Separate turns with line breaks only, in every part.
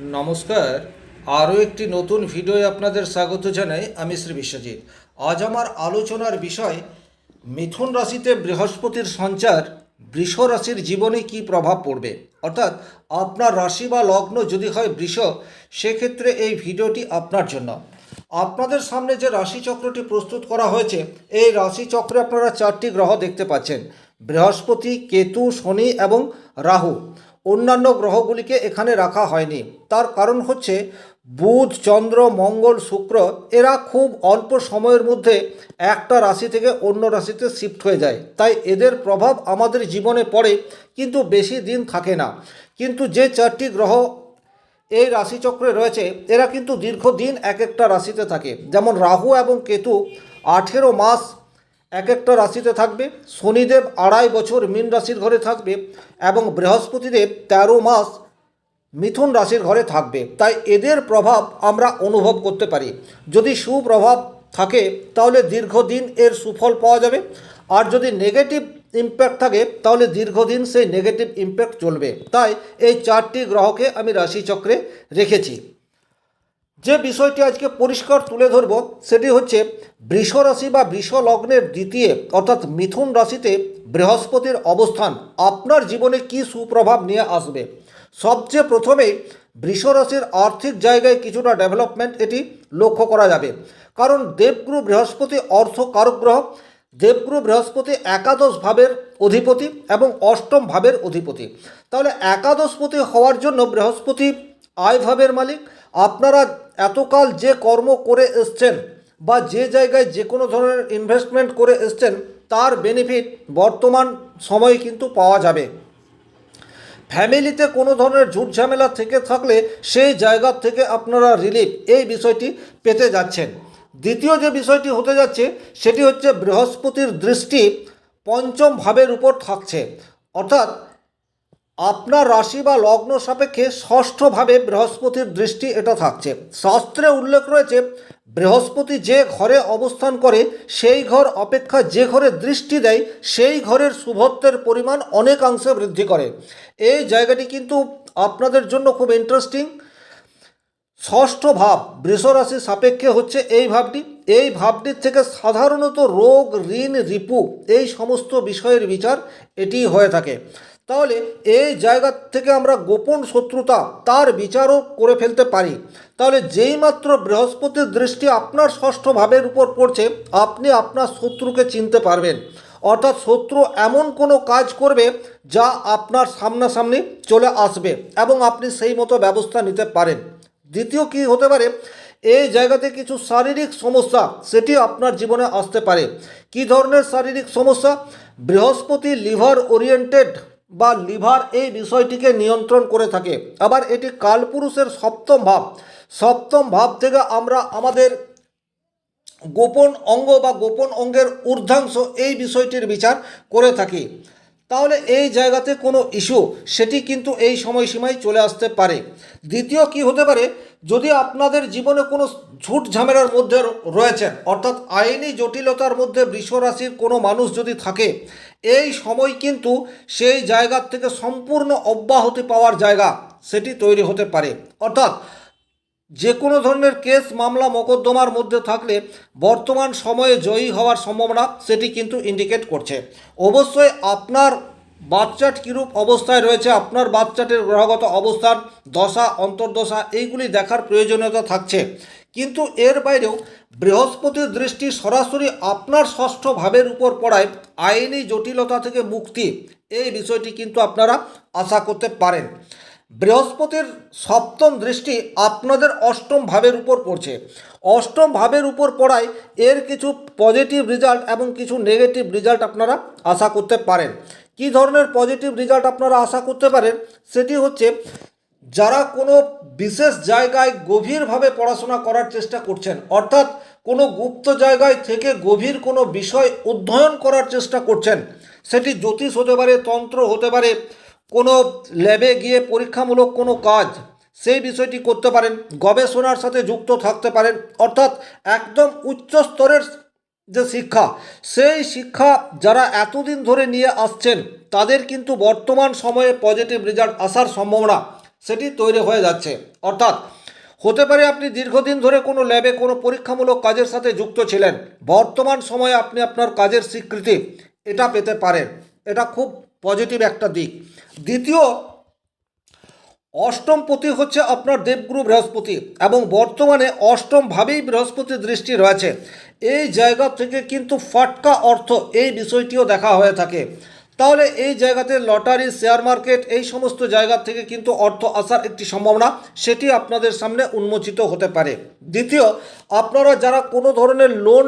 নমস্কার। আরও একটি নতুন ভিডিওয়ে আপনাদের স্বাগত জানাই আমি শ্রী বিশ্বজিৎ। আজ আমার আলোচনার বিষয়, মিথুন রাশিতে বৃহস্পতির সঞ্চার বৃষ রাশির জীবনে কি প্রভাব পড়বে? অর্থাৎ আপনার রাশি বা লগ্ন যদি হয় বৃষ, সেক্ষেত্রে এই ভিডিওটি আপনার জন্য। আপনাদের সামনে যে রাশিচক্রটি প্রস্তুত করা হয়েছে, এই রাশিচক্রে আপনারা চারটি গ্রহ দেখতে পাচ্ছেন। বৃহস্পতি, কেতু, শনি এবং রাহু। অন্যান্য গ্রহগুলিকে এখানে রাখা হয়নি। তার কারণ হচ্ছে বুধ, চন্দ্র, মঙ্গল, শুক্র এরা খুব অল্প সময়ের মধ্যে একটা রাশি থেকে অন্য রাশিতে শিফট হয়ে যায়। তাই এদের প্রভাব আমাদের জীবনে পড়ে কিন্তু বেশি দিন থাকে না। কিন্তু যে চারটি গ্রহ এই রাশিচক্রে রয়েছে, এরা কিন্তু দীর্ঘদিন এক একটা রাশিতে থাকে। যেমন রাহু এবং কেতু আঠেরো মাস এক একটা রাশিতে থাকবে। শনিদেব আড়াই বছর মীন রাশির ঘরে থাকবে এবং বৃহস্পতিদেব তেরো মাস মিথুন রাশির ঘরে থাকবে। তাই এদের প্রভাব আমরা অনুভব করতে পারি। যদি সুপ্রভাব থাকে, তাহলে দীর্ঘদিন এর সুফল পাওয়া যাবে। আর যদি নেগেটিভ ইম্প্যাক্ট থাকে, তাহলে দীর্ঘদিন সেই নেগেটিভ ইম্প্যাক্ট চলবে। তাই এই চারটি গ্রহকে আমি রাশিচক্রে রেখেছি। যে বিষয়টি আজকে পরিষ্কার তুলে ধরব, সেটি হচ্ছে বৃষ রাশি বা বৃষ লগ্নের দ্বিতীয়, অর্থাৎ মিথুন রাশিতে বৃহস্পতির অবস্থান, আপনার জীবনে কি সুপ্রভাব নিয়ে আসবে? সবচেয়ে প্রথমেই বৃষ রাশির আর্থিক জায়গায় কিছুটা ডেভেলপমেন্ট এটি লক্ষ্য করা যাবে। কারণ দেবগুরু বৃহস্পতি অর্থ কারক গ্রহ, দেবগুরু বৃহস্পতি একাদশ ভাবের অধিপতি এবং অষ্টম ভাবের অধিপতি। তাহলে একাদশপতি হওয়ার জন্য বৃহস্পতি আয় ভাবের মালিক, আপনারা এতকাল যে কর্ম করে এসছেন বা যে জায়গায় যে কোনো ধরনের ইনভেস্টমেন্ট করে এসছেন, তার বেনিফিট বর্তমান সময়ে কিন্তু পাওয়া যাবে। ফ্যামিলিতে কোনো ধরনের ঝুট ঝামেলা থেকে থাকলে সেই জায়গা থেকে আপনারা রিলিফ এই বিষয়টি পেতে যাচ্ছেন। দ্বিতীয় যে বিষয়টি হতে যাচ্ছে, সেটি হচ্ছে বৃহস্পতির দৃষ্টি পঞ্চম ভাবের উপর থাকছে। অর্থাৎ আপনার রাশি বা লগ্ন সাপেক্ষে ষষ্ঠভাবে বৃহস্পতির দৃষ্টি এটা থাকছে। শাস্ত্রে উল্লেখ রয়েছে, বৃহস্পতি যে ঘরে অবস্থান করে, সেই ঘর অপেক্ষা যে ঘরে দৃষ্টি দেয়, সেই ঘরের শুভত্বের পরিমাণ অনেকাংশে বৃদ্ধি করে। এই জায়গাটি কিন্তু আপনাদের জন্য খুব ইন্টারেস্টিং ষষ্ঠ ভাব বৃষরাশি সাপেক্ষে হচ্ছে এই ভাবটি। এই ভাবটির থেকে সাধারণত রোগ, ঋণ, রিপু, এই সমস্ত বিষয়ের বিচার এটি হয়ে থাকে। তাহলে এই জায়গা থেকে আমরা গোপন শত্রুতা তার বিচারও করে ফেলতে পারি। তাহলে যেইমাত্র বৃহস্পতির দৃষ্টি আপনার ষষ্ঠ ভাবের উপর পড়ছে, আপনি আপনার শত্রুকে চিনতে পারবেন। অর্থাৎ শত্রু এমন কোনো কাজ করবে যা আপনার সামনাসামনি চলে আসবে এবং আপনি সেই মতো ব্যবস্থা নিতে পারেন। দ্বিতীয় কি হতে পারে? এই জায়গাতে কিছু শারীরিক সমস্যা, সেটি আপনার জীবনে আসতে পারে। কি ধরনের শারীরিক সমস্যা? বৃহস্পতি লিভার ওরিয়েন্টেড বা লিভার এই বিষয়টিকে নিয়ন্ত্রণ করে থাকে। আবার এটি কালপুরুষের সপ্তম ভাব। সপ্তম ভাব থেকে আমরা আমাদের গোপন অঙ্গ বা গোপন অঙ্গের ঊর্ধ্বাংশ এই বিষয়টির বিচার করে থাকি। তাহলে এই জায়গাতে কোনো ইস্যু, সেটি কিন্তু এই সময়সীমায় চলে আসতে পারে। দ্বিতীয় কি হতে পারে? যদি আপনাদের জীবনে কোনো ঝুট ঝামেলার মধ্যে রয়েছেন, অর্থাৎ আইনি জটিলতার মধ্যে বৃষ রাশির কোনো মানুষ যদি থাকে এই সময় কিন্তু সেই জায়গার থেকে সম্পূর্ণ অব্যাহতি পাওয়ার জায়গা সেটি তৈরি হতে পারে। অর্থাৎ যে কোনো ধরনের কেস, মামলা, মোকদ্দমার মধ্যে থাকলে বর্তমান সময়ে জয়ী হওয়ার সম্ভাবনা সেটি কিন্তু ইন্ডিকেট করছে। অবশ্যই আপনার বাচ্চাট কীরূপ অবস্থায় রয়েছে, আপনার বাচ্চাটির গ্রহগত অবস্থান, দশা, অন্তর্দশা, এইগুলি দেখার প্রয়োজনীয়তা থাকছে। কিন্তু এর বাইরেও বৃহস্পতির দৃষ্টি সরাসরি আপনার ষষ্ঠ ভাবের উপর পড়ায় আইনি জটিলতা থেকে মুক্তি। এই বিষয়টি কিন্তু আপনারা আশা করতে পারেন। বৃহস্পতির সপ্তম দৃষ্টি আপনাদের অষ্টম ভাবের উপর পড়ছে। অষ্টম ভাবের উপর পড়ায় এর কিছু পজিটিভ রেজাল্ট এবং কিছু নেগেটিভ রেজাল্ট আপনারা আশা করতে পারেন। কী ধরনের পজিটিভ রেজাল্ট আপনারা আশা করতে পারেন? সেটি হচ্ছে যারা কোনো বিশেষ জায়গায় গভীরভাবে পড়াশোনা করার চেষ্টা করছেন, অর্থাৎ কোনো গুপ্ত জায়গায় থেকে গভীর কোনো বিষয় অধ্যয়ন করার চেষ্টা করছেন, সেটি জ্যোতিষ হতে পারে, তন্ত্র হতে পারে, কোনো ল্যাবে গিয়ে পরীক্ষামূলক কোনো কাজ, সেই বিষয়টি করতে পারেন, গবেষণার সাথে যুক্ত থাকতে পারেন, অর্থাৎ একদম উচ্চ স্তরের যে শিক্ষা, সেই শিক্ষা যারা এতদিন ধরে নিয়ে আসছেন, তাদের কিন্তু বর্তমান সময়ে পজিটিভ রেজাল্ট আসার সম্ভাবনা সেটি তৈরি হয়ে যাচ্ছে। অর্থাৎ, হতে পারে আপনি দীর্ঘদিন ধরে কোনো ল্যাবে কোনো পরীক্ষামূলক কাজের সাথে যুক্ত ছিলেন। বর্তমান সময়ে আপনি আপনার কাজের স্বীকৃতি এটা পেতে পারেন। এটা খুব পজিটিভ একটা দিক। দ্বিতীয়, অষ্টম পতি হচ্ছে আপনার দেবগুরু বৃহস্পতি এবং বর্তমানে অষ্টম ভাবেই বৃহস্পতির দৃষ্টি রয়েছে। এই জায়গা থেকে কিন্তু ফাটকা অর্থ এই বিষয়টিও দেখা হয়ে থাকে। তাহলে এই জায়গাতে লটারি, শেয়ার মার্কেট, এই সমস্ত জায়গা থেকে কিন্তু অর্থ আসার একটি সম্ভাবনা সেটি আপনাদের সামনে উন্মোচিত হতে পারে। দ্বিতীয়, আপনারা যারা কোনো ধরনের লোন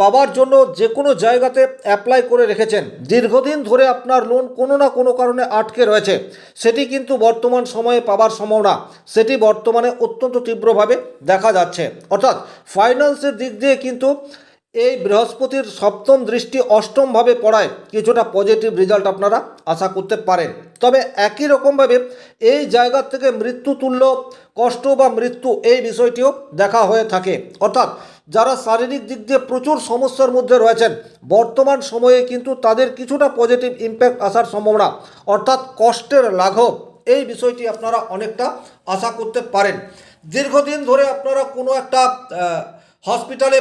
পাওয়ার জন্য যে কোনো জায়গাতে অ্যাপ্লাই করে রেখেছেন, দীর্ঘদিন ধরে আপনার লোন কোনো না কোনো কারণে আটকে রয়েছে, সেটি কিন্তু বর্তমান সময়ে পাওয়ার সম্ভাবনা। সেটি বর্তমানে অত্যন্ত তীব্রভাবে দেখা যাচ্ছে। অর্থাৎ ফাইন্যান্সের দিক দিয়ে কিন্তু এই বৃহস্পতির সপ্তম দৃষ্টি অষ্টমভাবে পড়ায়। কিছুটা পজিটিভ রেজাল্ট আপনারা আশা করতে পারেন। তবে একই রকমভাবে এই জায়গা থেকে মৃত্যু তুল্য কষ্ট বা মৃত্যু এই বিষয়টিও দেখা হয়ে থাকে। অর্থাৎ যারা শারীরিক দিক দিয়ে প্রচুর সমস্যার মধ্যে রয়েছেন, বর্তমান সময়ে কিন্তু তাদের কিছুটা পজিটিভ ইম্প্যাক্ট আসার সম্ভাবনা, অর্থাৎ কষ্টের লাঘব, এই বিষয়টি আপনারা অনেকটা আশা করতে পারেন। দীর্ঘদিন ধরে আপনারা কোনো একটা হসপিটালে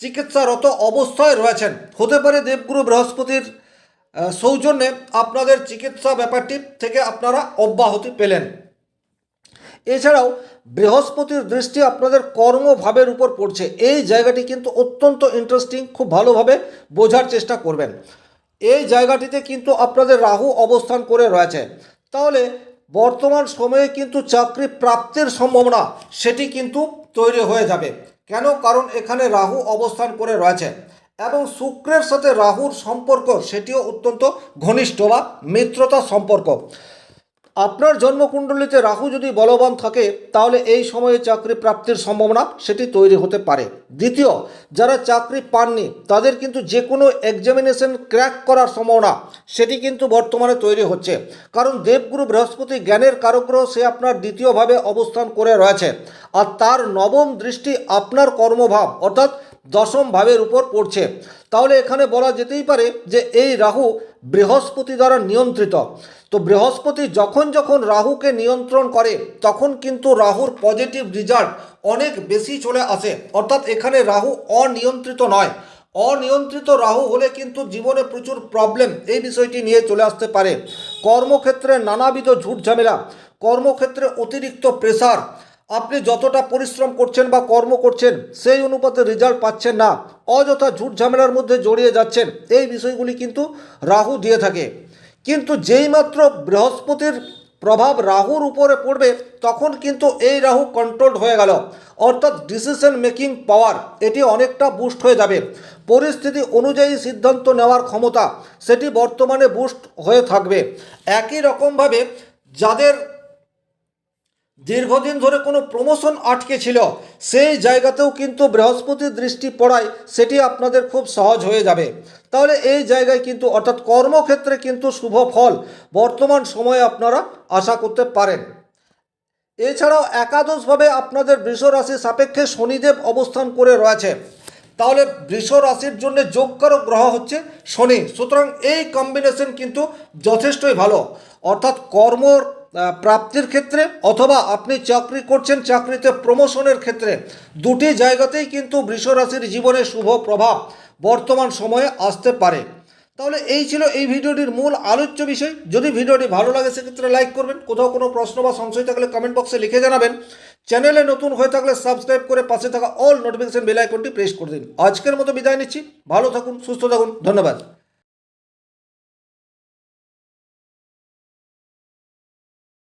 চিকিৎসারত অবস্থায় রয়েছেন। হতে পারে দেবগুরু বৃহস্পতির সৌজন্যে আপনাদের চিকিৎসা ব্যাপারটি থেকে আপনারা অব্যাহতি পেলেন। এছাড়াও বৃহস্পতির দৃষ্টি আপনাদের কর্মভাবের উপর পড়ছে। এই জায়গাটি কিন্তু অত্যন্ত ইন্টারেস্টিং খুব ভালোভাবে বোঝার চেষ্টা করবেন। এই জায়গাটিতে কিন্তু আপনাদের রাহু অবস্থান করে রয়েছে। তাহলে বর্তমান সময়ে কিন্তু চাকরি প্রাপ্তির সম্ভাবনা সেটি কিন্তু তৈরি হয়ে যাবে। কেন? কারণ এখানে রাহু অবস্থান করে রয়েছে এবং শুক্রের সাথে রাহুর সম্পর্ক, সেটিও অত্যন্ত ঘনিষ্ঠ বা মিত্রতা সম্পর্ক। আপনার জন্মকুণ্ডলিতে রাহু যদি বলবান থাকে, তাহলে এই সময়ে চাকরি প্রাপ্তির সম্ভাবনা সেটি তৈরি হতে পারে। দ্বিতীয়, যারা চাকরি পাননি, তাদের কিন্তু যে কোনো এক্সামিনেশন ক্র্যাক করার সম্ভাবনা সেটি কিন্তু বর্তমানে তৈরি হচ্ছে। কারণ দেবগুরু বৃহস্পতি জ্ঞানের কারগ্রহ সে আপনার দ্বিতীয়ভাবে অবস্থান করে রয়েছে। আর তার নবম দৃষ্টি আপনার কর্মভাব, অর্থাৎ দশম ভাবের উপর পড়ছে। তাহলে এখানে বলা যেতেই পারে যে এই রাহু বৃহস্পতি দ্বারা নিয়ন্ত্রিত। তো বৃহস্পতি যখন যখন রাহুকে নিয়ন্ত্রণ করে, তখন কিন্তু রাহুর পজিটিভ রেজাল্ট অনেক বেশি চলে আসে। অর্থাৎ এখানে রাহু অনিয়ন্ত্রিত নয়। অনিয়ন্ত্রিত রাহু হলে কিন্তু জীবনে প্রচুর প্রবলেম এই বিষয়টি নিয়ে চলে আসতে পারে। কর্মক্ষেত্রে নানাবিধ ঝুট ঝামেলা কর্মক্ষেত্রে অতিরিক্ত প্রেসার আপনি যতটা পরিশ্রম করছেন বা কর্ম করছেন, সেই অনুপাতে রেজাল্ট পাচ্ছেন না। অযথা ঝুট ঝামেলার মধ্যে জড়িয়ে যাচ্ছেন। এই বিষয়গুলি কিন্তু রাহু দিয়ে থাকে। কিন্তু যেইমাত্র বৃহস্পতির প্রভাব রাহুর উপরে পড়বে, তখন কিন্তু এই রাহু কন্ট্রোলড হয়ে গেল। অর্থাৎ ডিসিশন মেকিং পাওয়ার এটি অনেকটা বুস্ট হয়ে যাবে। পরিস্থিতি অনুযায়ী সিদ্ধান্ত নেওয়ার ক্ষমতা, সেটি বর্তমানে বুস্ট হয়ে থাকবে। একই রকমভাবে যাদের দীর্ঘদিন ধরে কোনো প্রমোশন আটকে ছিল, সেই জায়গাতেও কিন্তু বৃহস্পতির দৃষ্টি পড়ায় সেটি আপনাদের খুব সহজ হয়ে যাবে। তাহলে এই জায়গায় কিন্তু অর্থাৎ কর্মক্ষেত্রে কিন্তু শুভ ফল বর্তমান সময়ে আপনারা আশা করতে পারেন। এছাড়াও একাদশভাবে আপনাদের বৃষ রাশি সাপেক্ষে শনিদেব অবস্থান করে রয়েছে। তাহলে বৃষ রাশির জন্য যোগকারক গ্রহ হচ্ছে শনি। সুতরাং এই কম্বিনেশন কিন্তু যথেষ্টই ভালো। অর্থাৎ কর্মর প্রাপ্তির ক্ষেত্রে অথবা আপনি চাকরি করছেন, চাকরিতে প্রমোশনের ক্ষেত্রে, দুটি জায়গাতেই কিন্তু বৃষ রাশির জীবনে শুভ প্রভাব বর্তমান সময়ে আসতে পারে। তাহলে এই ছিল এই ভিডিওটির মূল আলোচ্য বিষয়। যদি ভিডিওটি ভালো লাগে, সেক্ষেত্রে লাইক করবেন। কোথাও কোনো প্রশ্ন বা সংশয় থাকলে কমেন্ট বক্সে লিখে জানাবেন। চ্যানেলে নতুন হয়ে থাকলে সাবস্ক্রাইব করে পাশে থাকা অল নোটিফিকেশন বেল আইকনটি প্রেস করে দিন। আজকের মতো বিদায় নিচ্ছি। ভালো থাকুন, সুস্থ থাকুন। ধন্যবাদ।